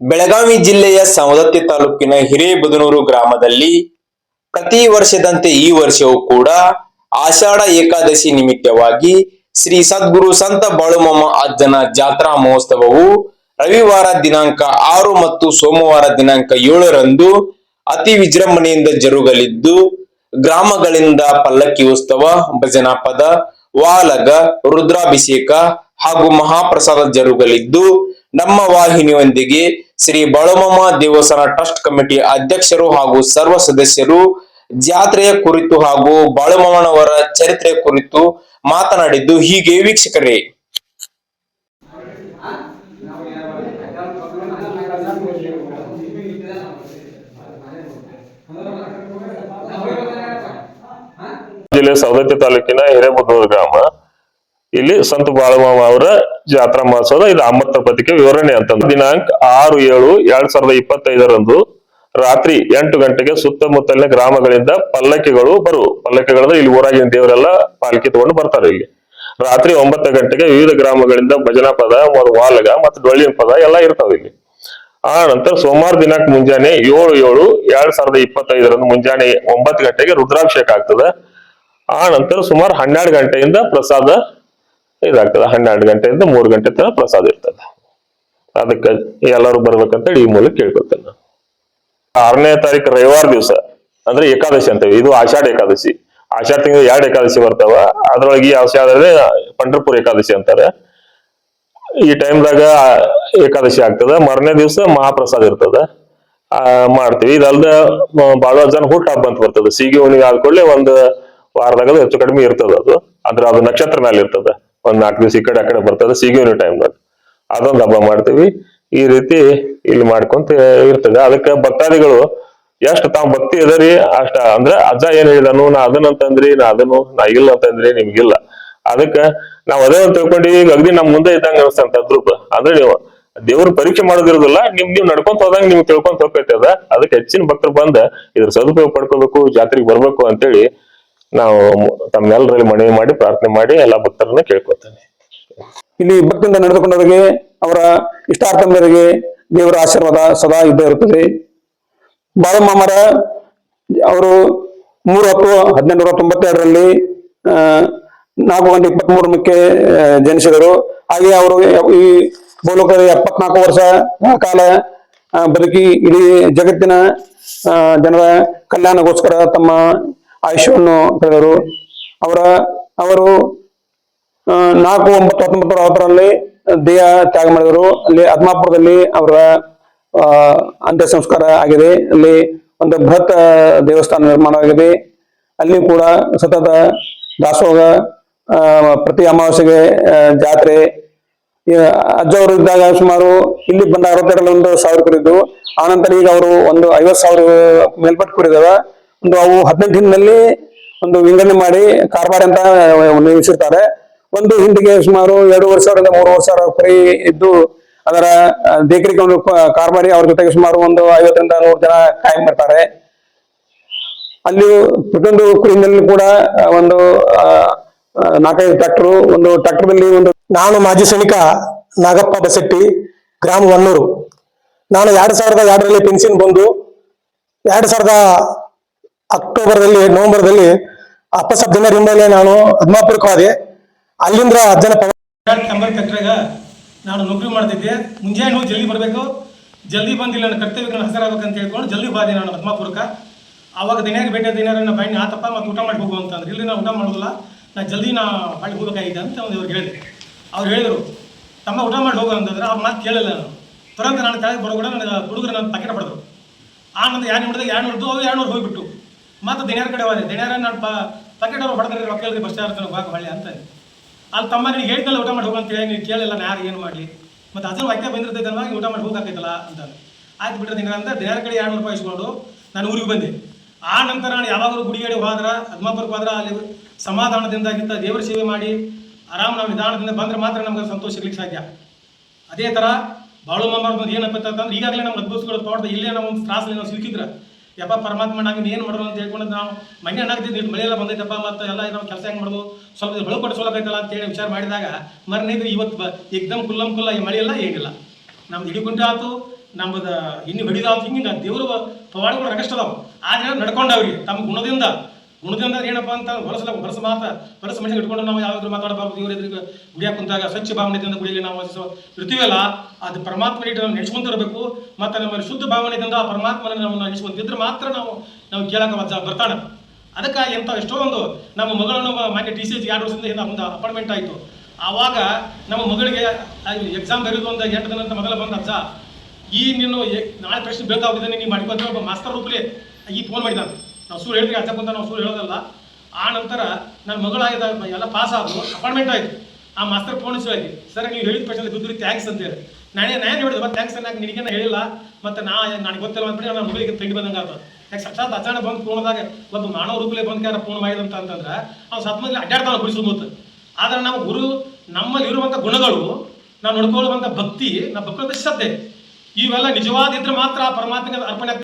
ಬೆಳಗಾವಿ ಜಿಲ್ಲೆಯ ಸವದತ್ತಿ ತಾಲೂಕಿನ ಹಿರೇಬದನೂರು ಗ್ರಾಮದಲ್ಲಿ ಪ್ರತಿ ವರ್ಷದಂತೆ ಈ ವರ್ಷವೂ ಕೂಡ ಆಷಾಢ ಏಕಾದಶಿ ನಿಮಿತ್ತವಾಗಿ ಶ್ರೀ ಸದ್ಗುರು ಸಂತ ಬಾಳುಮಮ್ಮ ಅಜ್ಜನ ಜಾತ್ರಾ ಮಹೋತ್ಸವವು ರವಿವಾರ ದಿನಾಂಕ ಆರು ಮತ್ತು ಸೋಮವಾರ ದಿನಾಂಕ ಏಳರಂದು ಅತಿ ವಿಜೃಂಭಣೆಯಿಂದ ಜರುಗಲಿದ್ದು, ಗ್ರಾಮಗಳಿಂದ ಪಲ್ಲಕ್ಕಿ ಉತ್ಸವ ಭಜನಾ ಪದ ವಾಲಗ, ರುದ್ರಾಭಿಷೇಕ ಹಾಗೂ ಮಹಾಪ್ರಸಾದ ಜರುಗಲಿದ್ದು, ನಮ್ಮ ವಾಹಿನಿಯೊಂದಿಗೆ ಶ್ರೀ ಬಳಮಮ್ಮ ದೇವಸ್ಥಾನ ಟ್ರಸ್ಟ್ ಕಮಿಟಿ ಅಧ್ಯಕ್ಷರು ಹಾಗೂ ಸರ್ವ ಸದಸ್ಯರು ಜಾತ್ರೆಯ ಕುರಿತು ಹಾಗೂ ಬಾಳುಮಮ್ಮನವರ ಚರಿತ್ರೆಯ ಕುರಿತು ಮಾತನಾಡಿದ್ದು ಹೀಗೆ ವೀಕ್ಷಕರೇ. ಜಿಲ್ಲೆ ಸವದತ್ತಿ ತಾಲೂಕಿನ ಹಿರೇಬುದ್ದೂರು ಗ್ರಾಮ. ಇಲ್ಲಿ ಸಂತ ಬಾಳಮಾಮ ಅವರ ಜಾತ್ರಾ ಮಹೋತ್ಸವದ ಇದು ಅಮೃತ ಪತ್ರಿಕೆ ವಿವರಣೆ ಅಂತ ದಿನಾಂಕ ಆರು ಏಳು ಎರಡ್ ಸಾವಿರದ ಇಪ್ಪತ್ತೈದರಂದು ರಾತ್ರಿ ಎಂಟು ಗಂಟೆಗೆ ಸುತ್ತಮುತ್ತಲಿನ ಗ್ರಾಮಗಳಿಂದ ಪಲ್ಲಕ್ಕಿಗಳು ಬರು ಪಲ್ಲಕ್ಕಿಗಳಂದ್ರೆ ಇಲ್ಲಿ ಊರಾಗಿನ ದೇವರೆಲ್ಲ ಪಾಲ್ಕಿ ತಗೊಂಡು ಬರ್ತಾರೆ ಇಲ್ಲಿ. ರಾತ್ರಿ ಒಂಬತ್ತು ಗಂಟೆಗೆ ವಿವಿಧ ಗ್ರಾಮಗಳಿಂದ ಭಜನಾ ಪದ ವಾಲಗ ಮತ್ತು ಡೊಳ್ಳಿನ ಪದ ಎಲ್ಲ ಇರ್ತಾವ ಇಲ್ಲಿ. ಆ ನಂತರ ಸೋಮವಾರ ದಿನಾಂಕ ಮುಂಜಾನೆ ಏಳು ಏಳು ಎರಡ್ ಸಾವಿರದ ಇಪ್ಪತ್ತೈದರಂದು ಮುಂಜಾನೆ ಒಂಬತ್ತು ಗಂಟೆಗೆ ರುದ್ರಾಭಿಷೇಕ ಆಗ್ತದೆ. ಆ ನಂತರ ಸುಮಾರು ಹನ್ನೆರಡು ಗಂಟೆಯಿಂದ ಪ್ರಸಾದ ಇದಾಗ್ತದೆ. ಹನ್ನೆರಡು ಗಂಟೆಯಿಂದ ಮೂರು ಗಂಟೆ ತನಕ ಪ್ರಸಾದ ಇರ್ತದೆ. ಅದಕ್ಕೆ ಎಲ್ಲರೂ ಬರ್ಬೇಕಂತೇಳಿ ಈ ಮೂಲಕ ಕೇಳ್ಕೊತೇನೆ ನಾನು. ಆರನೇ ತಾರೀಕು ರವಿವಾರ ದಿವಸ, ಅಂದ್ರೆ ಏಕಾದಶಿ ಅಂತೇವೆ ಇದು ಆಷಾಢ ಏಕಾದಶಿ. ಆಷಾಢ ತಿಂಗಳು ಎರಡು ಏಕಾದಶಿ ಬರ್ತಾವ. ಅದ್ರೊಳಗೆ ಈ ಆಷಾಢದಲ್ಲಿ ಪಂಡ್ರಪುರ ಏಕಾದಶಿ ಅಂತಾರೆ. ಈ ಟೈಮ್ದಾಗ ಏಕಾದಶಿ ಆಗ್ತದ. ಮಾರನೇ ದಿವಸ ಮಹಾಪ್ರಸಾದ ಇರ್ತದ. ಮಾಡ್ತೀವಿ. ಇದಲ್ದ ಬಾಳ ಜನ ಹುಟ್ಟ ಹಬ್ಬ ಅಂತ ಬರ್ತದೆ. ಸೀಗೆ ಹುಣ್ಣಿಗೆ ಆದ್ಕೊಳ್ಳೆ ಒಂದು ವಾರದಾಗ ಹೆಚ್ಚು ಕಡಿಮೆ ಇರ್ತದ ಅದು. ಅಂದ್ರೆ ಅದು ನಕ್ಷತ್ರ ಮೇಲೆ ಇರ್ತದೆ. ಒಂದ್ ನಾಲ್ಕು ದಿವಸ ಈ ಕಡೆ, ಆ ಕಡೆ ಬರ್ತದೆ. ಸಿಗುವಿನ ಟೈಮ್ ಟೈಮ್ದಾಗ ಅದೊಂದು ಹಬ್ಬ ಮಾಡ್ತೀವಿ. ಈ ರೀತಿ ಇಲ್ಲಿ ಮಾಡ್ಕೊಂತ ಇರ್ತದೆ. ಅದಕ್ಕೆ ಭಕ್ತಾದಿಗಳು ಎಷ್ಟು ತಾವ್ ಭಕ್ತಿ ಇದರಿ ಅಷ್ಟ ಅಂದ್ರೆ, ಅಜ್ಜ ಏನ್ ಹೇಳಿದನು? ನಾ ಅದನ್ನ ಅಂತಂದ್ರಿ, ನಾ ಅದನ್ನು, ನಾ ಇಲ್ಲ ಅಂತಂದ್ರಿ ನಿಮ್ಗಿಲ್ಲ ಅದಕ್ಕೆ ನಾವ್ ಅದೇ ಅಂತ ತಿಳ್ಕೊಂಡು ಈಗ ಅಗ್ನಿ ನಮ್ ಮುಂದೆ ಇದ್ದಂಗೆ ಅನ್ಸ್ತಂತ ಅದ್ರೂಪ. ಅಂದ್ರೆ ನೀವು ದೇವ್ರ ಪರೀಕ್ಷೆ ಮಾಡೋದಿರೋದಿಲ್ಲ. ನಿಮ್, ನೀವು ನಡ್ಕೊಂತ ಹೋದಂಗ ನಿಮ್ಗೆ ತಿಳ್ಕೊಂತ ಹೋಗ್ತೈತೆ ಅದ. ಅದಕ್ಕೆ ಹೆಚ್ಚಿನ ಭಕ್ತರು ಬಂದ ಇದ್ರ ಸದುಪಯೋಗ ಪಡ್ಕೋಬೇಕು, ಜಾತ್ರೆಗೆ ಬರ್ಬೇಕು ಅಂತೇಳಿ ನಾವು ತಮ್ಮೆಲ್ಲರಲ್ಲಿ ಮನವಿ ಮಾಡಿ ಪ್ರಾರ್ಥನೆ ಮಾಡಿ ಎಲ್ಲಾ ಭಕ್ತರನ್ನ ಕೇಳ್ಕೊತೇನೆ ಇಲ್ಲಿ ಭಕ್ತಿಯಿಂದ ನಡೆದುಕೊಂಡವರಿಗೆ ಅವರ ಇಷ್ಟಾರ್ಥ ಮೇರೆಗೆ ದೇವರ ಆಶೀರ್ವಾದ ಸದಾ ಇದ್ದೇ ಇರುತ್ತದೆ. ಬಾಳಮ್ಮರ ಅವರು ಮೂರು ಹತ್ತು ಹದಿನೆಂಟುನೂರ ತೊಂಬತ್ತೆರಡರಲ್ಲಿ ಆ, ನಾಲ್ಕು ಗಂಟೆ ಇಪ್ಪತ್ಮೂರಕ್ಕೆ ಜನಿಸಿದರು. ಹಾಗೆ ಅವರು ಈ ಬೋಲಕರ ಎಪ್ಪತ್ನಾಲ್ಕು ವರ್ಷ ಕಾಲ ಬದುಕಿ ಇಡೀ ಜಗತ್ತಿನ ಜನರ ಕಲ್ಯಾಣಗೋಸ್ಕರ ತಮ್ಮ ಆಯುಷ್ಯವನ್ನು ಪಡೆದರು. ಅವರ, ಅವರು ನಾಲ್ಕು ಒಂಬತ್ತು ಹತ್ತೊಂಬತ್ತು ಅರವತ್ತರಲ್ಲಿ ದೇಹ ತ್ಯಾಗ ಮಾಡಿದರು. ಅಲ್ಲಿ ಆತ್ಮಾಪುರದಲ್ಲಿ ಅವರ ಅಂತ್ಯ ಸಂಸ್ಕಾರ ಆಗಿದೆ. ಅಲ್ಲಿ ಒಂದು ಬೃಹತ್ ದೇವಸ್ಥಾನ ನಿರ್ಮಾಣವಾಗಿದೆ. ಅಲ್ಲಿ ಕೂಡ ಸತತ ದಾಸೋಹ ಪ್ರತಿ ಅಮಾವಾಸ್ಯೆಗೆ ಜಾತ್ರೆ ಅಜ್ಜವರು ಇದ್ದಾಗ ಸುಮಾರು ಇಲ್ಲಿ ಬಂದ ಅರವತ್ತೆರಡರಲ್ಲಿ ಒಂದು ಸಾವಿರ ಕುರಿದ್ದು. ಆನಂತರ ಈಗ ಅವರು ಒಂದು ಐವತ್ತು ಸಾವಿರ ಮೇಲ್ಪಟ್ಟು ಕುರಿದಾವ. ಒಂದು ಅವು ಹದಿನೆಂಟು ಹಿಂದಿನಲ್ಲಿ ಒಂದು ವಿಂಗಡಣೆ ಮಾಡಿ ಕಾರ್ಬಾರ್ ಅಂತ ನಿಲ್ಲಿಸಿರ್ತಾರೆ ಒಂದು ಹಿಂದಿಗೆ ಸುಮಾರು ಎರಡೂವರೆ ಸಾವಿರದಿಂದ ಮೂರುವರೆ ಸಾವಿರ ಕುರಿ ಇದ್ದು ಅದರ ದೇಕರಿಗೆ ಒಂದು ಕಾರ್ಬಾರಿ ಅವ್ರ ಜೊತೆಗೆ ಸುಮಾರು ಒಂದು ಐವತ್ತರಿಂದ ನೂರು ಜನ ಕಾಯಂ ಇರ್ತಾರೆ. ಅಲ್ಲಿ ಪ್ರತಿಯೊಂದು ಕುರಿನಲ್ಲಿ ಕೂಡ ಒಂದು ನಾಲ್ಕೈದು ಟ್ರ್ಯಾಕ್ಟರ್, ಒಂದು ಟ್ರ್ಯಾಕ್ಟರ್ದಲ್ಲಿ ಒಂದು ನಾನು ಮಾಜಿ ಸೈನಿಕ ನಾಗಪ್ಪ ಬಸಟ್ಟಿ, ಗ್ರಾಮ ವನ್ನೂರು ನಾನು ಎರಡು ಸಾವಿರದ ಎರಡರಲ್ಲಿ ಪೆನ್ಷನ್ ಬಂದು, ಎರಡು ಸಾವಿರದ ಅಕ್ಟೋಬರ್ದಲ್ಲಿ, ನವೆಂಬರ್ದಲ್ಲಿ ಅಪ್ಪಸಬ್ದಿನ ರಿಂಬಲ್ಲಿ ನಾನು ಹದ್ಮಾಪುರಕ್ಕೆ ಹೋದೆ ಅಲ್ಲಿಂದ ಅಜ್ಜನ ಕಂಬರ್ ನಾನು ನೌಕರಿ ಮಾಡ್ತಿದ್ದೆ. ಮುಂಜಾನೆ ಜಲ್ದಿ ಬರಬೇಕು. ಜಲ್ದಿ ಬಂದಿಲ್ಲ ನಾನು ಹಸರಾಗಬೇಕು ಅಂತ ಹೇಳ್ಕೊಂಡು ಜಲ್ದಿ ಬಾದೆ ನಾನು ಪದ್ಮಾಪುರಕ್ಕೆ. ಆವಾಗ ದಿನ ಬೇಟೆ ದಿನಾರ ನನ್ನ ಬೈನಿ ಆತಪ್ಪ, ಮತ್ತು ಊಟ ಮಾಡಿ ಹೋಗು ಅಂತಂದ್ರೆ. ಇಲ್ಲಿ ನಾನು ಊಟ ಮಾಡೋದಿಲ್ಲ. ನಾ ಜಲ್ದಿ ನಾ ಬಾಡಿ ಹೋಗ್ಬೇಕಾಗಿದೆ ಅಂತ ಒಂದು ಹೇಳಿದೆ ಅವ್ರು ಹೇಳಿದರು, ತಮ್ಮ ಊಟ ಮಾಡಿ ಹೋಗು ಅಂತಂದ್ರೆ ಅವ್ರ ಮಾತು ಕೇಳಲ್ಲ ನಾನು. ತುರಂತ ನಾನು ಕೆಳಗೆ ಬರೋ ಕೂಡ ನನಗೆ ಹುಡುಗರು ನನ್ನ ಪಕೆಟ್ ಪಡೆದ್ರು ಆ ನಂದು ಯಾರು ನೋಡಿದಾಗ ಎರಡು ಅವ್ರು ಎರಡು ನೂರು ಹೋಗ್ಬಿಟ್ಟು ಮತ್ತು ದಿನಾರ ಕಡೆ ಹೋದೆ. ದಿನಾರ ನಾನು ಪಕೆಟ್ ಅವ್ರು ಹೊಡೆದ್ರೆ ರೊಕ್ಕ ಬಸ್ ಚಾರ್ಜ್ ಹೋಗಕ್ಕೆ ಹೊಳ್ಳಿ ಅಂತ. ಅಲ್ಲಿ ತಮ್ಮ ನೀನು ಹೇಳಿದ್ನಲ್ಲ ಊಟ ಮಾಡಿ ಹೋಗಂತ ಹೇಳಿ ನೀವು ಕೇಳಿಲ್ಲ ನಾ ಯಾರು, ಏನು ಮಾಡಲಿ? ಮತ್ತು ಅದ್ರ ವಾಕ್ಯ ಬಂದಿರ್ತೈತಲ್ವ ಊಟ ಮಾಡಿ ಹೋಗಾಕೈತಲ್ಲ ಅಂತ ಆಯ್ತು ಬಿಟ್ಟರೆ ದಿನ ಅಂತ ದಿನಾರ ಕಡೆ ಎರಡು ರೂಪಾಯಿ ಇಸ್ಕೊಂಡು ನಾನು ಊರಿಗೆ ಬಂದೆ. ಆ ನಂತರ ನಾನು ಯಾವಾಗಲೂ ಗುಡಿಗಡೆ ಹೋದ್ರ ಹದ್ಮಾಪುರಕ್ಕೆ ಹೋದ್ರ, ಅಲ್ಲಿ ಸಮಾಧಾನದಿಂದ ಇಂಥ ದೇವರ ಸೇವೆ ಮಾಡಿ, ಆರಾಮ್ ನಾವು ನಿಧಾನದಿಂದ ಬಂದ್ರೆ ಮಾತ್ರ ನಮ್ಗೆ ಸಂತೋಷ ಸಿಗ್ಲಿಕ್ಕೆ ಸಾಧ್ಯ. ಅದೇ ಥರ ಬಾಳು ಮಾಮಾರ್ದು ಏನಪ್ಪ ಅಂತಂದ್ರೆ ಈಗಾಗಲೇ ನಮ್ಮ ಅದ್ಭುತಗಳು ತೋಟದ ಇಲ್ಲೇ ನಾವು ಒಂದು ತ್ರಾಸಲ್ಲಿ ನಾವು ಸಿಲುಕಿದ್ರೆ ಯಪ್ಪ ಪರಮಾತ್ಮ ನಾವು ಏನು ಮಾಡೋದು ಅಂತ ಹೇಳ್ಕೊಂಡು ನಾವು ಮನೆ ಅಣ್ಣಾಗ್ತಿದ್ವಿ ಮಳೆ ಎಲ್ಲ ಬಂದೈತಪ್ಪ ಮತ್ತು ಎಲ್ಲ ನಾವು ಕೆಲಸ ಹೆಂಗೆ ಮಾಡೋದು? ಸ್ವಲ್ಪ ಬೆಳಕು ಕೊಡಿಸ್ಕೊಳ್ಬೇಕಲ್ಲ ಅಂತೇಳಿ ವಿಚಾರ ಮಾಡಿದಾಗ ಮರನೇದು ಇವತ್ತು ಬ ಏಕ್ದಮ್ ಕುಲ್ಲಂ ಕುಲ್ಲ ಈ ಮಳೆ ಎಲ್ಲ ಏನಿಲ್ಲ. ನಮ್ದು ಇಡೀ ಗುಂಟೆ ಆಯ್ತು ನಮ್ಮದ ಇನ್ನು ಹಿಡಿದಾತು ಹಿಂಗೆ ದೇವರು ಪವಾಡಗಳು ರಗಷ್ಟ ಅದಾವ. ಆದ್ರೆ ನಡ್ಕೊಂಡವ್ರಿಗೆ ತಮ್ಮ ಗುಣದಿಂದ. ಗುಣದಿಂದ ಏನಪ್ಪ ಅಂತ ಹೊಲಸಲ ಹೊಲಸ ಮಾತ ಹೊಲಸ ಮನುಷ್ಯ ಇಟ್ಕೊಂಡು ನಾವು ಯಾವ್ದಾದ್ರು ಮಾತಾಡಬಾರ್ದು. ಇವ್ರ ಎದುರಿಗೆ ಗುಡಿಯಾಕ ಕುಂತಾಗ ಸ್ವಚ್ಛ ಭಾವನೆಯಿಂದ ಗುಡಿಯಲ್ಲಿ ನಾವು ಇರ್ತೀವಲ್ಲ, ಅದು ಪರಮಾತ್ಮ ನಾವು ಇರಬೇಕು. ಮತ್ತು ನಮ್ಮಲ್ಲಿ ಶುದ್ಧ ಭಾವನೆಯಿಂದ ಆ ಪರಮಾತ್ಮನ ನಾವು ನೆನೆಸ್ಕೊಂತಿದ್ರೆ ಮಾತ್ರ ನಾವು ನಾವು ಕೇಳಕ್ಕೆ ಬರ್ತಾಣ ಅದಕ್ಕಾಗಿ ಎಂಥ ಎಷ್ಟೋ ಒಂದು ನಮ್ಮ ಮಗಳನ್ನು ಮಾನ್ಯ ಟಿ ಸಿ ಎಚ್ ಎರಡು ವರ್ಷದಿಂದ ಹಿಂದೆ ಒಂದು ಅಪಾಯಿಂಟ್ಮೆಂಟ್ ಆಯಿತು. ಆವಾಗ ನಮ್ಮ ಮಗಳಿಗೆ ಎಕ್ಸಾಮ್ ಬರೆಯೋದು ಒಂದು ಎಂಟು ದಿನ ಅಂತ ಮೊದಲ ಬಂದ ಅಜ್ಜ ಈ ನೀನು ನಾಳೆ ಪ್ರಶ್ನೆ ಬೇಕಾಗಿದ್ದಾನೆ ನೀನು ಮಾಡ್ಕೊಂತ ಒಬ್ಬ ಮಾಸ್ತರ್ ರೂಪಲಿ ಈ ಫೋನ್ ಮಾಡಿದ ನಾವು ಸುಳ್ಳು ಹೇಳಿದ್ರೆ ಅಜ್ಜ ಬಂದ ನಾವು ಸುಳ್ಳು ಹೇಳೋದಲ್ಲ ಆ ನಂತರ ನನ್ನ ಮಗಳಾಗಿದ್ದ ಎಲ್ಲ ಪಾಸ್ ಆದರು ಅಪಾರ್ಟ್ಮೆಂಟ್ ಆಯಿತು. ಆ ಮಾಸ್ತರ್ ಫೋನ್ ಹೇಳಿ ಸರ್, ನೀವು ಹೇಳಿದ ಪ್ರಶ್ನೆ ಬಿದ್ದರೆ ಥ್ಯಾಂಕ್ಸ್ ಅಂತ ಹೇಳಿ. ನಾನೇ, ನಾನು ಹೇಳಿದೆ ಮತ್ತೆ ಥ್ಯಾಂಕ್ಸ್ ಅನ್ನಕ್ಕೆ ನಿನಗೇನ ಹೇಳಿಲ್ಲ. ಮತ್ತು ನಾ ನನಗೆ ಗೊತ್ತಿಲ್ಲ ಅಂದ್ಬಿಟ್ಟು ನನ್ನ ಮಗಳಿಗೆ ತಿಂಡಿ ಬಂದಂಗೆ ಆತ. ಯಾಕೆ ಸಾಕ್ಷಾತ್ ಅಚಾನ ಬಂದು ಫೋನ್ದಾಗ ಒಬ್ಬ ಮಾನವ ರೂಪಲೆ ಬಂದು ಯಾರ ಫೋನ್ ಮಾಡಿದಂತ ಅಂತಂದ್ರೆ, ಅವ್ನು ಸತ್ ಮಂದಿ ಅಡ್ಡಾಡ್ತಾನೆ ಗುಡಿಸು ಮತ್ತು ಆದರೆ ನಮ್ಮ ಗುರು ನಮ್ಮಲ್ಲಿ ಇರುವಂಥ ಗುಣಗಳು, ನಾವು ನೋಡ್ಕೊಳ್ಳುವಂಥ ಭಕ್ತಿ ನಮ್ಮ ಭಕ್ತದ ಶ್ರದ್ಧೆ. ಇವೆಲ್ಲ ನಿಜವಾದಿದ್ರೆ ಮಾತ್ರ ಪರಮಾತ್ಮಗೆ ಅರ್ಪಣೆ